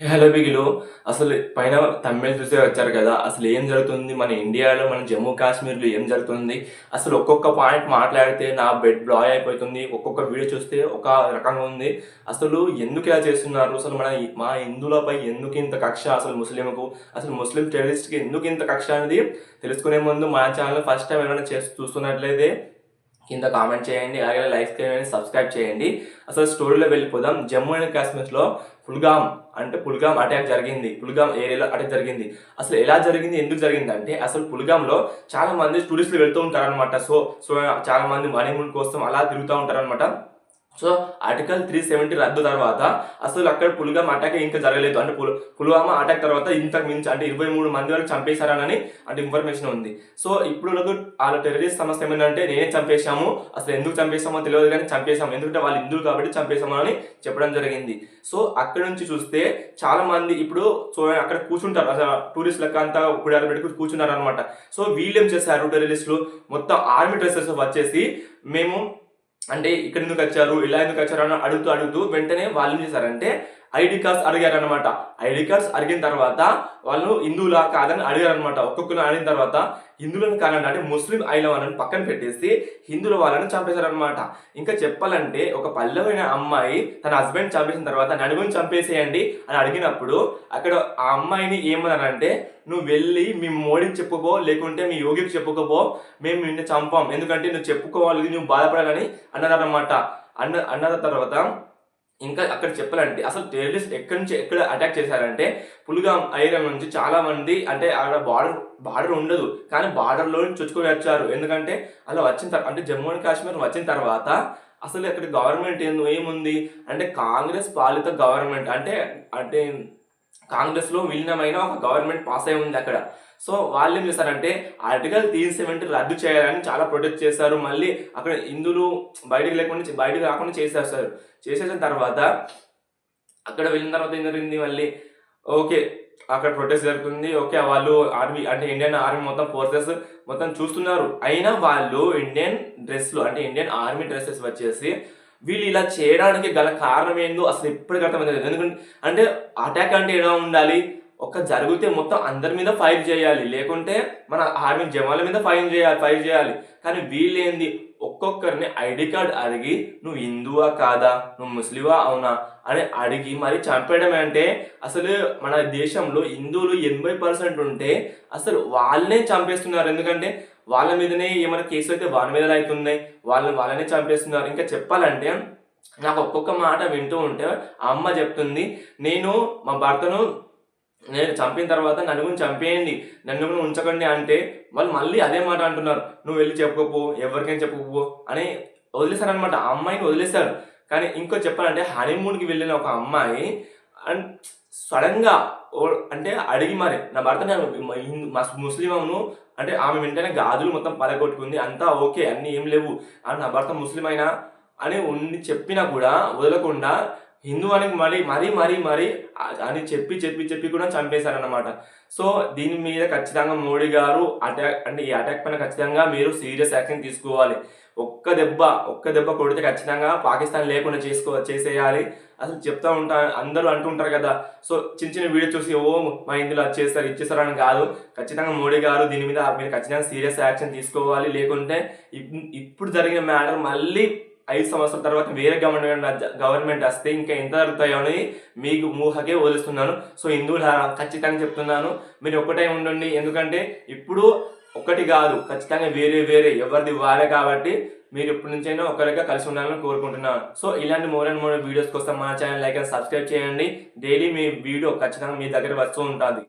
Hello బిగిలో. అసలు పైన తమిళ చూసే వచ్చారు కదా అసలు ఏం జరుగుతుంది? మన ఇండియాలో మన జమ్మూ కాశ్మీర్లో ఏం జరుగుతుంది? అసలు ఒక్కొక్క పాయింట్ మాట్లాడితే నా బెడ్ బ్లాయ్ అయిపోతుంది. ఒక్కొక్క వీడియో చూస్తే ఒక రకంగా ఉంది. అసలు ఎందుకు ఇలా చేస్తున్నారు? అసలు మన మా హిందువులపై ఎందుకు ఇంత కక్ష అసలు ముస్లింకు అసలు ముస్లిం టెర్రరిస్ట్కి ఎందుకు ఇంత కక్ష అనేది తెలుసుకునే ముందు మా ఛానల్ ఫస్ట్ టైం ఏమైనా చేసి చూస్తున్నట్లయితే కింద కామెంట్ చేయండి అలాగే లైక్ చేయండి సబ్స్క్రైబ్ చేయండి. అసలు స్టోరీలో వెళ్ళిపోదాం. జమ్మూ అండ్ కాశ్మీర్లో పుల్గామ్ అంటే పుల్గామ్ అటాక్ జరిగింది. పుల్గామ్ ఏరియాలో అటాక్ జరిగింది. అసలు ఎలా జరిగింది ఎందుకు జరిగింది అంటే అసలు పుల్గామ్లో చాలా మంది టూరిస్టులు వెళ్తూ ఉంటారనమాట సో సో చాలా మంది మణిమూన్ కోసం అలా తిరుగుతూ ఉంటారనమాట సో ఆర్టికల్ త్రీ సెవెంటీ రద్దు తర్వాత అసలు అక్కడ పుల్గామ్ అటాక్ ఇంకా జరగలేదు. అంటే పుల్ పుల్వామా అటాక్ తర్వాత ఇంతకు మించి అంటే ఇరవై మూడు మంది వరకు చంపేశారని అంటే ఇన్ఫర్మేషన్ ఉంది. సో ఇప్పుడు వాళ్ళ టెర్రరిస్ట్ సమస్య ఏమిటంటే నేనే చంపేశాము అసలు ఎందుకు చంపేశామో తెలియదు కానీ చంపేశాము. ఎందుకంటే వాళ్ళు హిందువులు కాబట్టి చంపేశాము అని చెప్పడం జరిగింది. సో అక్కడ నుంచి చూస్తే చాలా మంది ఇప్పుడు చూడండి అక్కడ కూర్చుంటారు. అసలు టూరిస్ట్ లెక్క అంతా గుడారు పెట్టుకుని కూర్చున్నారు అనమాట సో వీళ్ళు ఏం చేశారు టెర్రరిస్టులు మొత్తం ఆర్మీ డ్రెస్సెస్ వచ్చేసి మేము అంటే ఇక్కడ ఎందుకు వచ్చారు ఇలా ఎందుకు వచ్చారు అని అడుగుతూ అడుగుతూ వెంటనే వాళ్ళు ఏం చేశారంటే ఐడి కార్డ్స్ అడిగారు అనమాట ఐడి కార్డ్స్ అడిగిన తర్వాత వాళ్ళు హిందువులా కాదని అడిగారు అనమాట ఒక్కొక్కరు అడిగిన తర్వాత హిందువులను కాదండి అంటే ముస్లిం అయిన వాళ్ళని పక్కన పెట్టేసి హిందువుల వాళ్ళని చంపేశారనమాట ఇంకా చెప్పాలంటే ఒక పల్లెమైన అమ్మాయి తన హస్బెండ్ చంపేసిన తర్వాత నడుగుని చంపేసేయండి అని అడిగినప్పుడు అక్కడ ఆ అమ్మాయిని ఏమన్నారంటే నువ్వు వెళ్ళి మీ మోడీకి చెప్పుకో లేకుంటే మీ యోగికి చెప్పుకోపో మేము నిన్ను చంపాం. ఎందుకంటే నువ్వు చెప్పుకోవాలి నువ్వు బాధపడాలని అన్నారన్నమాట. అన్న అన్న తర్వాత ఇంకా అక్కడ చెప్పాలంటే అసలు టెర్రరిస్ట్ ఎక్కడి నుంచి ఎక్కడ అటాక్ చేశారంటే పులుగాం ఐరన్ నుంచి చాలా మంది అంటే అక్కడ బార్డర్ బార్డర్ ఉండదు. కానీ బార్డర్లో చొచ్చుకొని వచ్చారు. ఎందుకంటే అలా వచ్చిన తర్వాత అంటే జమ్మూ అండ్ కాశ్మీర్ వచ్చిన తర్వాత అసలు అక్కడ గవర్నమెంట్ ఏందో ఏముంది? అంటే కాంగ్రెస్ పాలిత గవర్నమెంట్ అంటే అంటే కాంగ్రెస్లో విలీనమైన ఒక గవర్నమెంట్ పాస్ అయి ఉంది అక్కడ. సో వాళ్ళు ఏం చేశారంటే ఆర్టికల్ త్రీ సెవెంటీ రద్దు చేయాలని చాలా ప్రొటెక్ట్ చేస్తారు మళ్ళీ అక్కడ హిందువులు బయటికి లేకుండా బయటికి రాకుండా చేసేస్తారు చేసేసిన తర్వాత అక్కడ వెళ్ళిన తర్వాత ఏం జరిగింది మళ్ళీ? ఓకే అక్కడ ప్రొటెస్ట్ జరుగుతుంది. ఓకే వాళ్ళు ఆర్మీ అంటే ఇండియన్ ఆర్మీ మొత్తం ఫోర్సెస్ మొత్తం చూస్తున్నారు. అయినా వాళ్ళు ఇండియన్ డ్రెస్లు అంటే ఇండియన్ ఆర్మీ డ్రెస్సెస్ వచ్చేసి వీళ్ళు ఇలా చేయడానికి గల కారణం ఏందో అసలు ఎప్పుడు అర్థమైంది. ఎందుకంటే అంటే అటాక్ అంటే ఎలా ఉండాలి? ఒక జరిగితే మొత్తం అందరి మీద ఫైర్ చేయాలి. లేకుంటే మన ఆర్మీ జవాన్ల మీద ఫైర్ చేయాలి ఫైర్ చేయాలి. కానీ వీళ్ళేంది ఒక్కొక్కరిని ఐడి కార్డ్ అడిగి నువ్వు హిందువా కాదా? నువ్వు ముస్లివా అవునా? అని అడిగి మరి చంపేయడం అంటే అసలు మన దేశంలో హిందువులు ఎనభై పర్సెంట్ ఉంటే అసలు వాళ్ళనే చంపేస్తున్నారు. ఎందుకంటే వాళ్ళ మీదనే ఏమైనా కేసు అయితే వాళ్ళ మీద అవుతున్నాయి వాళ్ళని వాళ్ళనే చంపేస్తున్నారు. ఇంకా చెప్పాలంటే నాకు ఒక్కొక్క మాట వింటూ ఉంటే అమ్మ చెప్తుంది నేను మా భర్తను నేను చంపిన తర్వాత నన్ను గురించి చంపేయండి నన్ను కూడా ఉంచకండి అంటే వాళ్ళు మళ్ళీ అదే మాట అంటున్నారు. నువ్వు వెళ్ళి చెప్పుకోపో ఎవరికైనా చెప్పుకోపో అని వదిలేశారనమాట ఆ అమ్మాయిని వదిలేశారు. కానీ ఇంకో చెప్పాలంటే హనీమూన్కి వెళ్ళిన ఒక అమ్మాయి అండ్ సడన్గా అంటే అడిగి మరి నా భర్త ముస్లిం అవును అంటే ఆమె వెంటనే గాజులు మొత్తం పలగొట్టుకుంది అంతా ఓకే అన్నీ ఏం లేవు అని నా భర్త ముస్లిం అయినా అని ఉండి చెప్పినా కూడా వదలకుండా హిందూ అని మరీ మరీ మరీ మరీ అని చెప్పి చెప్పి చెప్పి కూడా చంపేశారన్నమాట. సో దీని మీద ఖచ్చితంగా మోడీ గారు అటాక్ అంటే ఈ అటాక్ పైన ఖచ్చితంగా మీరు సీరియస్ యాక్షన్ తీసుకోవాలి. ఒక్క దెబ్బ ఒక్క దెబ్బ కొడితే ఖచ్చితంగా పాకిస్తాన్ లేకుండా చేసుకో చేసేయాలి. అసలు చెప్తా ఉంటా అందరూ అంటుంటారు కదా. సో చిన్న చిన్న వీడియో చూసి ఓ మా ఇందులో వచ్చేస్తారు ఇచ్చేస్తారు అని కాదు. ఖచ్చితంగా మోడీ గారు దీని మీద మీరు ఖచ్చితంగా సీరియస్ యాక్షన్ తీసుకోవాలి. లేకుంటే ఇప్పుడు జరిగిన మ్యాటర్ మళ్ళీ ఐదు సంవత్సరాల తర్వాత వేరే గవర్నమెంట్ గవర్నమెంట్ వస్తే ఇంకా ఎంత జరుగుతాయో అని మీకు ఊహకే వదిలిస్తున్నాను. సో హిందువులు ఖచ్చితంగా చెప్తున్నాను. మీరు ఒక్కటే ఉండండి. ఎందుకంటే ఇప్పుడు ఒకటి కాదు. ఖచ్చితంగా వేరే వేరే ఎవరిది వారే కాబట్టి మీరు ఇప్పటి నుంచైనా ఒకరిగా కలిసి ఉండాలని కోరుకుంటున్నాను. సో ఇలాంటి మోర్ అండ్ మోర్ వీడియోస్ కోసం మా ఛానల్ లైక్ అండ్ సబ్స్క్రైబ్ చేయండి. డైలీ మీ వీడియో ఖచ్చితంగా మీ దగ్గర వస్తూ ఉంటుంది.